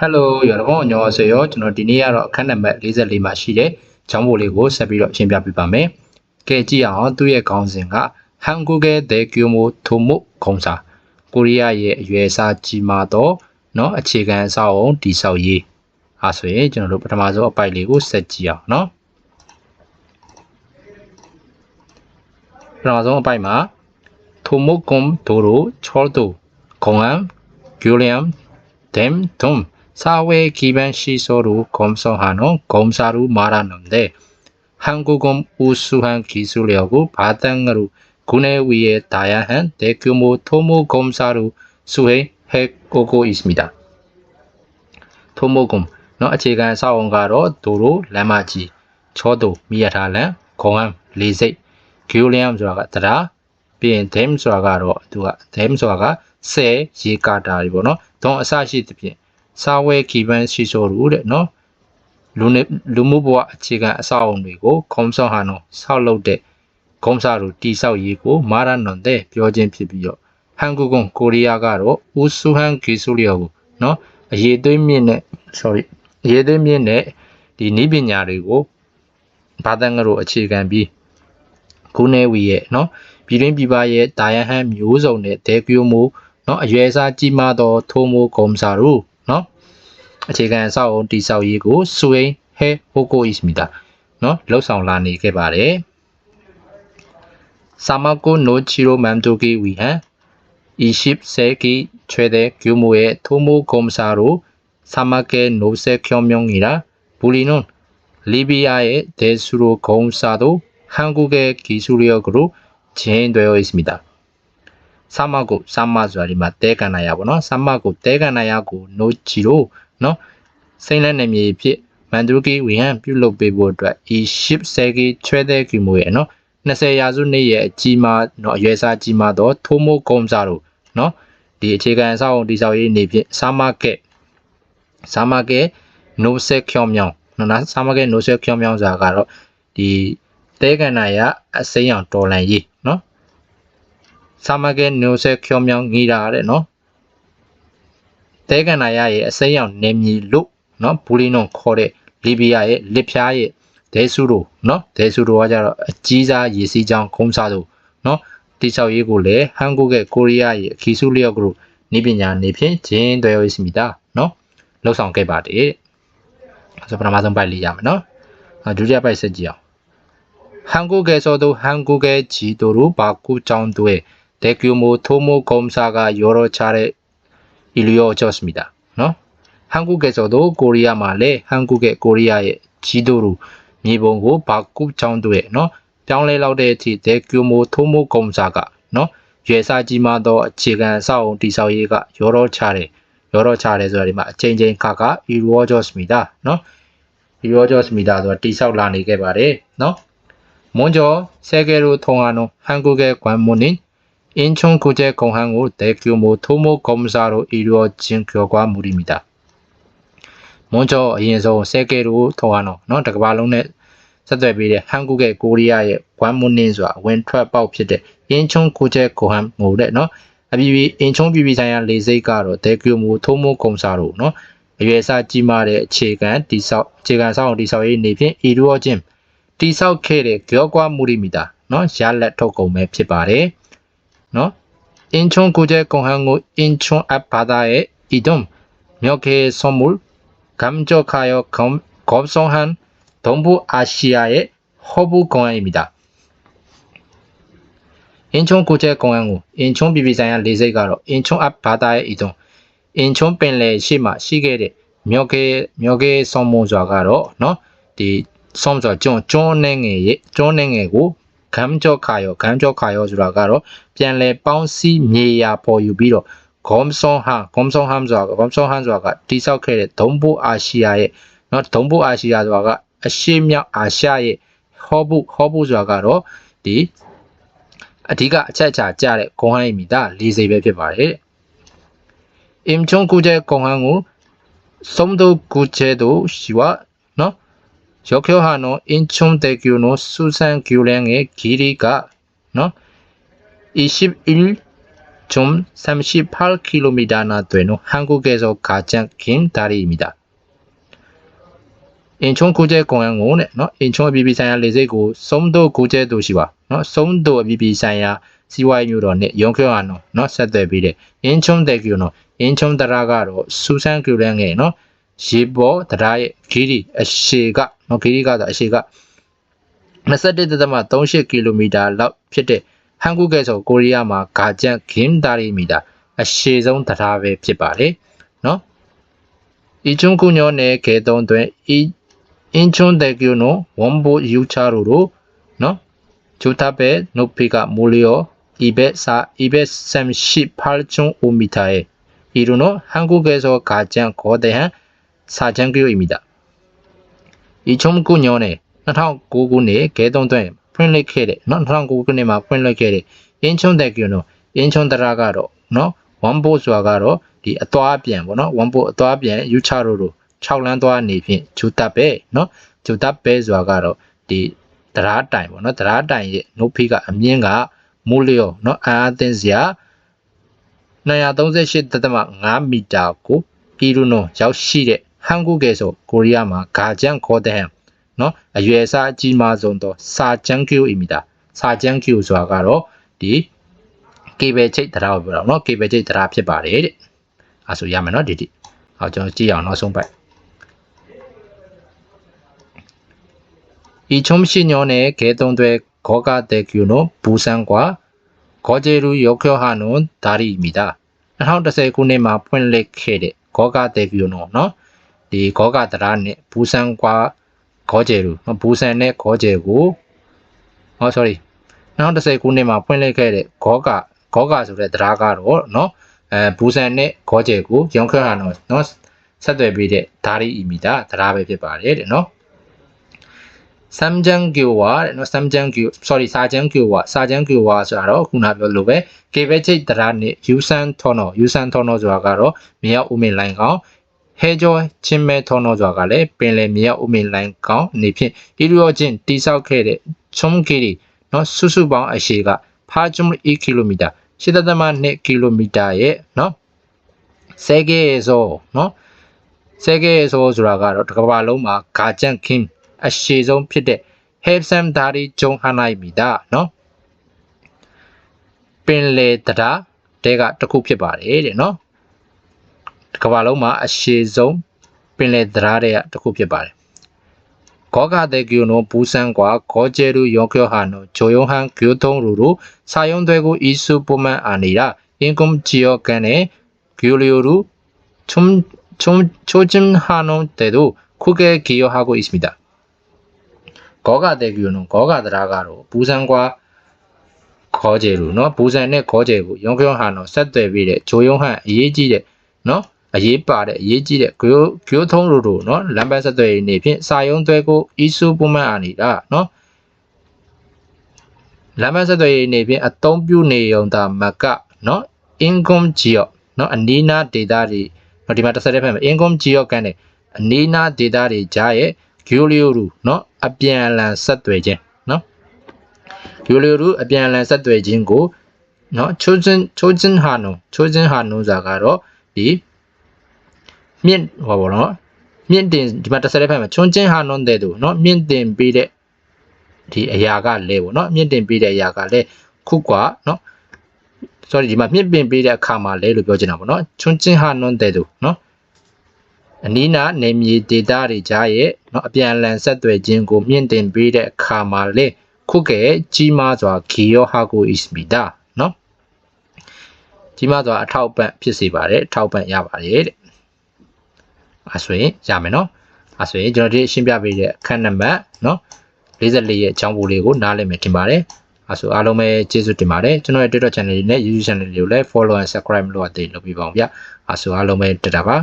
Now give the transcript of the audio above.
Hello ရောတော့ညောဆေရောကျွန်တော်ဒီနေ့ကတော့အခန်းနံပါတ်44မှာရှိတဲ့ကျောင်းပိုလေးကိုဆက်ပြီးတော့ရှင်းပြပေးပါမယ်။ကဲကြည့်အောင်သူ့ရဲ့ခေါင်းစဉ်က Hanguge Daekyumo Tomo ခေါင်းစာကိုရီးယားရဲ့အရွယ်အစားကြီးမားသောเนาะအခြေခံအဆောက်အုံတည်ဆောက်ရေးအဲဆိုရင်ကျွန်တော်တို့ပထမဆုံးအပိုက်လေးကိုဆက်ကြည့်အောင်เนาะပထမဆုံးအပိုက်မှာ Tomo Kom Doro Chordo Gongan Gyuliam Dem Dom 사회 기반 시설을 검증하는 검사로 말하는데 한국은 우수한 기술력을 바탕으로 국내 위에 다양한 대규모 토모 검사로 수행해 오고 있습니다. 토목은 제간 사원가로 도로, 라마지, 초도, 미아탈란, 공항, 리세, 교량조가 따라 비엔 댐조가로 누가 댐조가 세 지가다 일본어 동사시 비엔 စားဝဲခီပန်းရှိဆိုရူတဲ့နော်လူနေလူမှုဘဝအခြေခံအဆောက်အုံတွေကိုခုံဆောင်ဟာနော်ဆောက်လုပ်တဲ့ခုံစာတို့တိဆောက်ရေးကိုမာရနွန်တဲ့ပြောခြင်းဖြစ်ပြီးတော့ဟန်ကူကွန်ကိုရီးယားကတော့ဦးဆူဟန်ဂီဆူလျော်ကိုနော်အရေးသွေးမြင့်နဲ့ sorry အရေးသွေးမြင့်နဲ့ဒီနည်းပညာတွေကိုဘာတန်ကတို့အခြေခံပြီးကုနေဝီရဲ့နော်ပြည်တွင်းပြည်ပရဲ့ဒါယန်ဟန်မျိုးစုံနဲ့ဒဲကူမိုးနော်အရွယ်အစားကြီးမားသောထိုးမိုးခုံစာတို့ 제가 사오 디사오 이고 수웨이 해 호고 있습니다. 너 러상 라니 개발에 사마고 노치로 만두기 위한 20세기 최대 규모의 토모 검사로 사막의 노색 혁명이라 불리는 리비아의 대수로 검사도 한국의 기술력으로 진행되어 있습니다. 사마고 사마주아리마 때가나야보노 사마고 때가나야고 노치로 နော်စိမ့်လက်နေမြေဖြစ်မန်ဒူကီဝီဟန်ပြုလုပ်ပေးဖို့အတွက်ဤ10ဆဲကီချွဲတဲ့ကီမိုရဲ့နော်20ရာစုနှစ်ရဲ့အကြီးမားနော်အရွယ်စားကြီးမားသောထိုးမိုးကုံစားတို့နော်ဒီအခြေခံအဆောက်အုံတိဆောက်ရေးနေဖြင့်ဆမကဲဆမကဲနိုဆက်ချောင်းမြောင်းနော်နာဆမကဲနိုဆက်ချောင်းမြောင်းဆိုတာကတော့ဒီတဲကန္နာယအစိမ်းအောင်တော်လန်ရေးနော်စာမကဲနိုဆက်ချောမြောင်းငီးတာတဲ့နော် သဲကန္နာရရဲ့အစိမ်းရောင်နယ်မြေလို့နော်ဘူလီနွန်ခေါ်တဲ့လီဘီယာရဲ့လစ်ဖျားရဲ့ဒဲဆူတို့နော်ဒဲဆူတို့ကကြတော့အကြီးစားရေစီးကြောင်းခုံးစားတို့နော်တိဆောက်ရေးကိုလည်းဟန်ဂုကဲကိုရီးယားရဲ့အခီစုလျော့ကလို့နိပညာနေဖြင့်ဂျင်းတွဲရေးစမိတာနော်လှုပ်ဆောင်ခဲ့ပါတယ်ဆိုပထမဆုံးပိုက်လေးရမယ်နော်ဒုတိယပိုက်ဆက်ကြည့်အောင်ဟန်ဂုကဲဆိုတော့ဟန်ဂုကဲဂျီတို့ဘာကူကြောင်းတွေဒေကျူမိုထိုမိုကုံစာကရောရချတဲ့ 이루어졌습니다. 너? 한국에서도 코리아 말에 한국의 코리아의 지도로 일본고 바꿀 정도의 너 병례라우데티 대규모 토모 검사가 너 예사지마도 지간 싸움 디사이가 여러 차례 여러 차례 소리마 쟁쟁 가가 이루어졌습니다. 너 이루어졌습니다. 또 디사울라니 개발에 너 먼저 세계로 통하는 한국의 관문인 인천국제공항으로 대규모 토목 검사로 이루어진 결과물입니다. 먼저 이에서 세계로 통하는 နော်တကဘာလုံးနဲ့ဆက်သွယ်ပြီးတဲ့ 한국의 코리아의 관문인 ဆိုတာဝင်ထွက်ပေါက်ဖြစ်တဲ့ 인천국제공항 ဟိုတဲ့နော်အပြည်ပြည် 인천 ပြည်ပြည်ဆိုင်ရာလေဆိပ်ကတော့ 대규모 토목 검사로 နော်အရွယ်စားကြီးမားတဲ့အခြေခံတိဆောက်အခြေခံဆောက်အောင်တိဆောက်ရေးနေဖြင့် 이루어진 တိဆောက်ခဲ့တဲ့ကြောကွာမှုရိမီတာနော်ရလက်ထုတ်ကုန်ပဲဖြစ်ပါတယ် နော်အင်ချွန်ကိုကျဲကွန်ဟန်ကိုအင်ချွန်အပ်ဘာသာရဲ့ဤဒုံမြောက်ကေဆွန်မူလ်ကမ်ကျောခါယောကွန်ကောဘဆွန်ဟန်ဒုံဘူအာရှီယာရဲ့ဟောဘူကွန်ဟန်မိတာအင်ချွန်ကိုကျဲကွန်ဟန်ကိုအင်ချွန်ပြည်ပြည်ဆိုင်ရာလေစိတ်ကတော့အင်ချွန်အပ်ဘာသာရဲ့ဤဒုံအင်ချွန်ပင်လယ်ရှိမှရှိခဲ့တဲ့မြောက်ကေမြောက်ကေဆွန်မူစွာကတော့နော်ဒီဆုံးဆိုကျွန်ကျွန်နေငယ်ရဲ့ကျွန်နေငယ်ကို 에고 감적하여 감적하여 주라가로 ပြန်လဲပေါင်းစည်းမြေယာပေါ်ယူပြီးတော့ဂေါမ်ဆွန်ဟာဂေါမ်ဆွန်ဟမ်ဆိုတာဂေါမ်ဆွန်ဟမ်ဆိုတာကတိဆောက်ခဲ့တဲ့ဒုံဘိုအာရှီယာရဲ့เนาะဒုံဘိုအာရှီယာဆိုတာကအရှေ့မြောက်အာရှရဲ့ဟောဘုဟောဘုဆိုတာကတော့ဒီအဓိကအချက်အချာကျတဲ့ဂုံဟန်မီတာ၄စိပဲဖြစ်ပါတယ်အင်ချုံကူကျဲဂုံဟန်ကိုစုံဒိုကူကျဲတို့ရှိဝเนาะ 역효하노 인천대교노 수산교량의 길이가 너 21 좀 38km 되는 한국에서 가장 긴 다리입니다. 인천국제공항은 နော် 인천 အပြည်ပြည်ဆိုင်ရာလေဆိပ်ကိုစုံတို့ကူကျဲသူရှိပါနော်စုံတို့အပြည်ပြည်ဆိုင်ရာစီးပွားရေးမျိုးတော်နဲ့ရုံခွဲအောင်နော်ဆက်သွယ်ပြီးတဲ့ 인천 대교 နော် 인천 တရားကတော့စူဆန်ကျူလန်ငယ်နော် ရေပေါ်တရားရဲ့ဂီရီအရှေကနော်ဂီရီကဆိုအရှေက27.38ကီလိုမီတာလောက်ဖြစ်တဲ့ဟန်ကုကဲဆိုကိုရီးယားမှာဂါကျန်ဂင်ဒါရီမီတာအရှေဆုံးတရားပဲဖြစ်ပါတယ်နော်အီချွန်ကုညောနဲ့ဂေတုံတွင်အီအင်ချွန်တဲ့ကီယိုနိုဝန်ဘိုယူချာရိုရိုနော်ဂျူတာပဲနုတ်ဖိကမူလီယောဤဘက်စာဤဘက်ဆမ်ရှိဖာချွန်အိုမီတာရဲ့ဤရိုနိုဟန်ကုကဲဆိုဂါကျန်ခေါ်တဲ့ဟန် 사장교입니다. 2009년에 2009년에 개통된 ဖွင့်လှစ်ခဲ့တဲ့เนาะ2009ခုနှစ်မှာဖွင့်လှစ်ခဲ့တဲ့ 인천대교는 인천다라가로 เนาะဝန်ပို့စွာကတော့ဒီအသွားပြန်ပေါ့เนาะဝန်ပို့အသွားပြန်ယူချရိုတို့6လမ်းသွားနေဖြင့်ဂျူတပ်ပဲเนาะဂျူတပ်ပဲစွာကတော့ဒီတရားတိုင်ပေါ့เนาะတရားတိုင်ရဲ့နှုတ်ဖိကအမြင့်ကမူလျော်เนาะအာအသင်းစရာ238.5မီတာကိုပြည်လူနိုရောက်ရှိတဲ့ ဟန်ကူကဲဆိုကိုရီးယားမှာဂါဂျန်ခေါ်တဲ့နော်အရွယ်အစားအကြီးမားဆုံးသောစာချန်ကျူအီမီတာစာချန်ကျူဆိုတာကတော့ဒီကေဘယ်ချိတ်တရားကိုပြောတာနော်ကေဘယ်ချိတ်တရားဖြစ်ပါတယ်တဲ့အဲဆိုရမယ်နော်ဒီဒီဟောကျွန်တော်ကြည့်အောင်နောက်ဆုံးပိုက်2010년에 개통된 거가대교는 부산과 거제로 역효하는 다리입니다. 2010ခုနှစ်မှာဖွင့်လှစ်ခဲ့တဲ့ကောကတဲ့ဗျူနော်နော် ဒီဂောကတရာနဲ့ဘူဆန်ကွာခေါ်ကျဲလူနော်ဘူဆန်နဲ့ခေါ်ကျဲကိုဟော sorry 2010ခုနှစ်မှာဖွင့်လှစ်ခဲ့တဲ့ဂောကဂောကဆိုတဲ့တရာကတော့နော်အဲဘူဆန်နဲ့ခေါ်ကျဲကိုရောင်းခဟာနော်နော်ဆက်သွယ်ပေးတဲ့ဒါရီအီမီတာတရာပဲဖြစ်ပါတယ်တဲ့နော်ဆမ်ဂျန်ကီဝါတဲ့နော်ဆမ်ဂျန်ကီ sorry ဆာဂျန်ကီဝါဆာဂျန်ကီဝါဆိုတာတော့ခုနပြောလိုပဲကေဘဲချိတ်တရာနဲ့ယူဆန်ထော်နော်ယူဆန်ထော်နော်ဆိုတာကတော့မြေရောက်ဦးမင်လိုင်းကောင် ဟဲကျော်ချင်းမဲထော်နော်ဆိုတာကလည်းပင်လယ်မြေရောက်ဦးမင်းလိုင်းကောင်နေဖြင့်ဤလိုချင်းတိဆောက်ခဲ့တဲ့ချုံကီရီနော်စုစုပေါင်းအရှည်ကဖာဂျုံ1ကီလိုမီတာ8.2ကီလိုမီတာရဲ့နော်ဆဲကေဆိုနော်ဆဲကေဆိုဆိုတာကတော့တစ်ကမ္ဘာလုံးမှာဂါဂျန်ခင်းအရှိဆုံးဖြစ်တဲ့ Hepsam Dari ဂျုံဟာနိုင်မီတာနော်ပင်လေတရားတဲကတစ်ခုဖြစ်ပါတယ်တဲ့နော် ကမ္ဘာလုံးမှာအရှည်ဆုံးပင်လယ်သရားတဲ့တစ်ခုဖြစ်ပါတယ်။ဂေါဂါတဲ့ကီယိုနိုပူဆန်ကွာဂေါဂျေရူယောကယောဟာနိုဂျိုယုံဟန်ကီယိုတုံရူရူဆာယုံတွေကိုအီဆူပူမန်အာနီရာအင်ကွန်ဂျီယောကန်နဲ့ဂီယိုလီယိုရူချုံချုံချိုဂျင်ဟာနိုတဲ့တို့ခုကဲကီယိုဟာကိုအစ်မီတာဂေါဂါတဲ့ကီယိုနိုဂေါဂါသရားကတော့ပူဆန်ကွာခေါ်ကြယ်လို့เนาะပူဇံနဲ့ခေါ်ကြယ်ကိုရုံကျောင်းဟာတော့ဆက်သွယ်ပြီးတဲ့ဂျိုယုံဟန်အရေးကြီးတဲ့เนาะ အရေးပါတဲ့အရေးကြီးတဲ့ဂိုဂိုထုံးတို့တို့နော်လမ်းပန်းဆက်သွယ်ရေးနေဖြင့်စာယုံသွဲကိုအီဆူပုံမှန်အာနေတာနော်လမ်းပန်းဆက်သွယ်ရေးနေဖြင့်အသုံးပြုနေုံသာမကနော် income ကြီးရောနော်အနီးနား data တွေနော်ဒီမှာတစ်ဆက်တည်းဖက်မှာ income ကြီးရောကန်တဲ့အနီးနား data တွေကြားရဲ့ဂိုလီယိုရူနော်အပြန်အလှန်ဆက်သွယ်ခြင်းနော်ဂိုလီယိုရူအပြန်အလှန်ဆက်သွယ်ခြင်းကိုနော်ချိုးချင်းချိုးချင်းဟာနုံချိုးချင်းဟာနုံစာကတော့ဒီ မြင့်ဟောပေါ့နော်မြင့်တင်ဒီမှာတစ်ဆက်တစ်ဖက်မှာချွန်ချင်းဟာနွန်တဲ့သူနော်မြင့်တင်ပေးတဲ့ဒီအရာကလဲပေါ့နော်မြင့်တင်ပေးတဲ့အရာကလဲခုကွာနော် sorry ဒီမှာမြင့်ပင်ပေးတဲ့အခါမှာလဲလို့ပြောချင်တာပေါ့နော်ချွန်ချင်းဟာနွန်တဲ့သူနော်အနီးနားနေမြေဒေတာတွေကြားရဲ့နော်အပြန်အလှန်ဆက်သွယ်ခြင်းကိုမြင့်တင်ပေးတဲ့အခါမှာလဲခုကဲကြီးမားစွာဂီယောဟာကိုအစ်မီတာနော်ကြီးမားစွာအထောက်ပံ့ဖြစ်စေပါတယ်အထောက်ပံ့ရပါတယ်တဲ့ အဲဆိုရင်ရမယ်နော်အဲဆိုရင်ကျွန်တော်ဒီရှင်းပြပေးတဲ့အခန်းနံပါတ်နော်44ရဲ့အကြောင်းပုံလေးကိုနားလည်မယ်တင်ပါတယ်အဲဆိုအားလုံးပဲကျေးဇူးတင်ပါတယ်ကျွန်တော်ရဲ့ Twitter channel တွေနဲ့ YouTube channel တွေကိုလည်း follow and subscribe လုပ်အပ်သေးလုပ်ပြပါအောင်ဗျအဲဆိုအားလုံးပဲတတာပါ